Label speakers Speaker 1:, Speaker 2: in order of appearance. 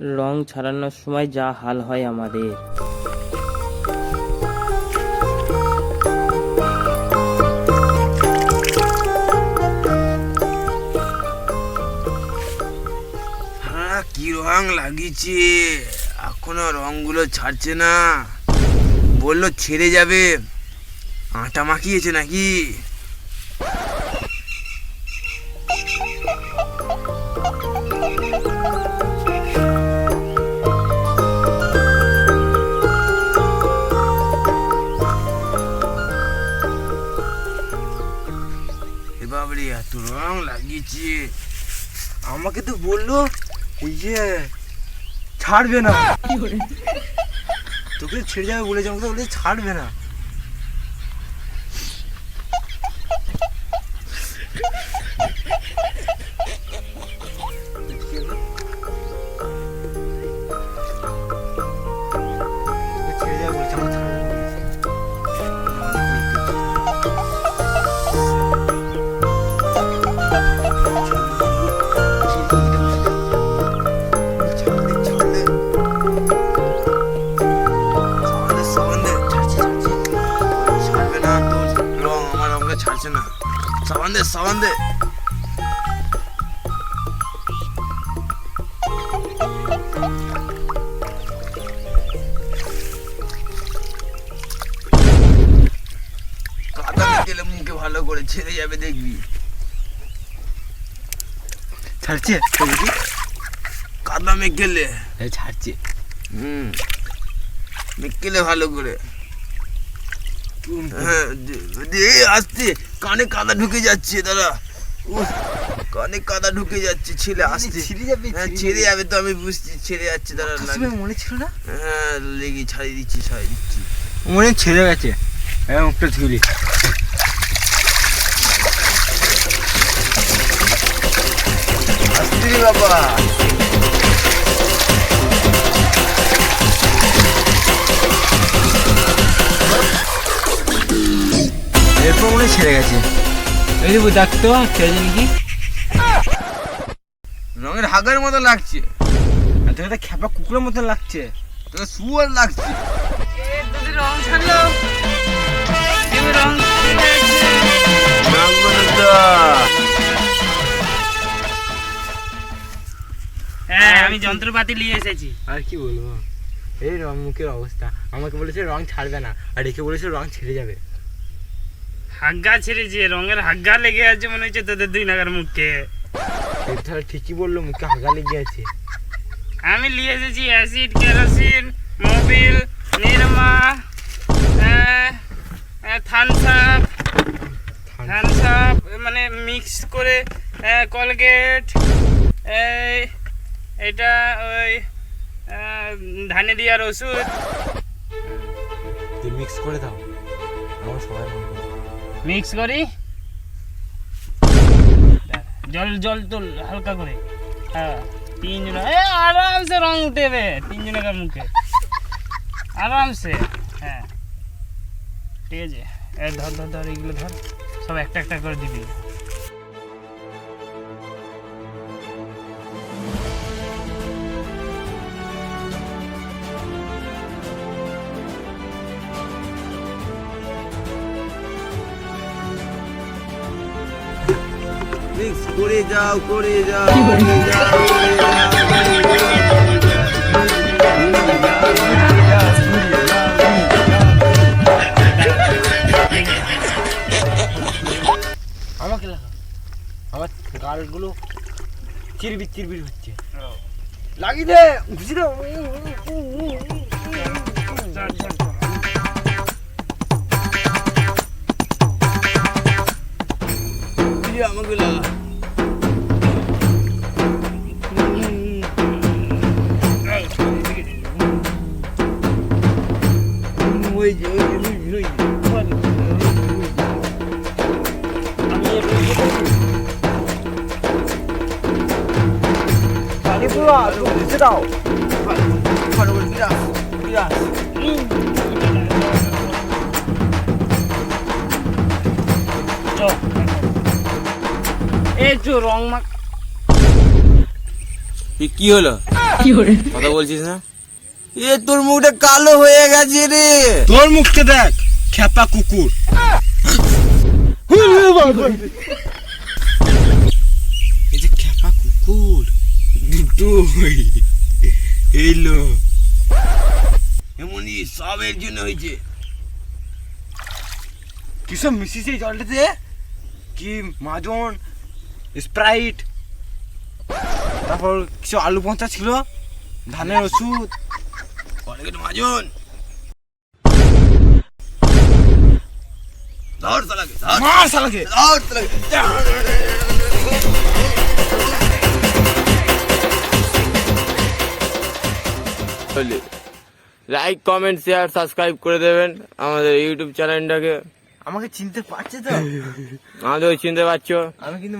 Speaker 1: রং ছাড়ানোর সময় যা হাল হয় আমাদের।
Speaker 2: হ্যাঁ কি রং লাগিয়েছে? এখনও রংগুলো ছাড়ছে না। বলল ছেড়ে যাবে। আটা মাখিয়েছে নাকি? আমাকে তো বলল যে ছাড়বে না। তোকে ছেড়ে যাবে বলেছে আমাকে বলেছে ছাড়বে না। দে কাদা গেলে মুখে ভালো করে ছেড়ে যাবে দেখবি। ছাড়ছে? কাদা মেঘেলে ছাড়ছে। হুম। মেঘেলে ভালো করে। আসতে কানে কাদা ঢুকে যাচ্ছে দাদা। কানে কাদা ঢুকে যাচ্ছে ছেলে আসতে।
Speaker 3: ছিঁড়ে যাবে,
Speaker 2: হ্যাঁ
Speaker 3: ছেড়ে
Speaker 2: যাবে। তো আমি বুঝছি ছেড়ে যাচ্ছে দাদা
Speaker 3: কাশ্মীর মনে ছিল না?
Speaker 2: হ্যাঁ লেগে ছাড়িয়ে দিচ্ছি ছাড়িয়ে দিচ্ছি।
Speaker 3: মনে ছেড়ে গেছে। হ্যাঁ মুখটা ধুলি
Speaker 2: আসতে বাবা।
Speaker 3: মনে ছেড়ে গেছে। এই দেবো ডাকতো ছেড়ে যান কি
Speaker 2: রঙের হাগার মতো লাগছে।
Speaker 3: আর তোকে তো খেপা কুকুরের মতন লাগছে।
Speaker 2: তোকে শুয়ার লাগছে।
Speaker 1: রং ছাড়লো রং হ্যাঁ আমি যন্ত্রপাতি নিয়ে এসেছি।
Speaker 3: আর কি বলব? এই রং মুখের অবস্থা। আমাকে বলেছে রং ছাড়বে না আর একে বলেছে রং ছেড়ে যাবে।
Speaker 1: হাগ্গা ছেড়েছে রঙের হাগ্গা লেগে আছে মনে হচ্ছে তোদের দুই নাগার মুখে।
Speaker 3: তাহলে ঠিকই বলল মুখে হাগা লেগে আছে।
Speaker 1: আমি নিয়ে এসেছি অ্যাসিড কেরোসিন মোবিল নিরমা থানসাপ থানসাপ মানে মিক্স করে কলগেট এই এটা ওই ধানে দেওয়ার ওষুধ
Speaker 3: মিক্স করে দাও। আমার সবাই
Speaker 1: মিক্স করি। জল জল তো হালকা করে। হ্যাঁ তিনজন, এ, আরামসে রং দেবে তিনজনের মুখে। আরামসে হ্যাঁ। ঠিক আছে। ধর ধর ধর এগুলো ধর। সব একটা একটা করে দিবি।
Speaker 2: মিক্স করে যাও করে যাও করে যাও,
Speaker 3: আমাকে লাগা। আমার গালগুলো চিরবির চিরবির হচ্ছে। লাগিয়ে দে ঘুষি দে।
Speaker 2: এই আমাকে লাগা
Speaker 1: এই, এদিকে দে।
Speaker 2: ওই যে ওই যে, ওই যে, ওই যে।
Speaker 1: আমি এর ওই রং মাখ
Speaker 2: কি হলো?
Speaker 3: কথা বলছিস না?
Speaker 2: এ তোর মুখটা কালো হয়ে গেছে রে।
Speaker 3: তোর মুখটা দেখ খেপা কুকুর।
Speaker 2: এই যে খেপা কুকুর দুটো এলো। এমনই সব এর জন্য হয়েছে।
Speaker 3: কিসব মিশিয়েছে এই জলটাতে? কি মাজন? স্প্রাইট তারপর কিছু আলু পচা ছিল ধানের ওষুধ।
Speaker 2: অনেক মাজন ধর সালাকে ধর।
Speaker 3: মার শালাকে
Speaker 2: ধর সালাকে।
Speaker 4: লাইক কমেন্ট শেয়ার সাবস্ক্রাইব করে দেবেন আমাদের ইউটিউব চ্যানেলটাকে
Speaker 3: আমাকে চিনতে পারছে তো?
Speaker 4: আমাদের চিনতে পারছ।
Speaker 3: আমি কিন্তু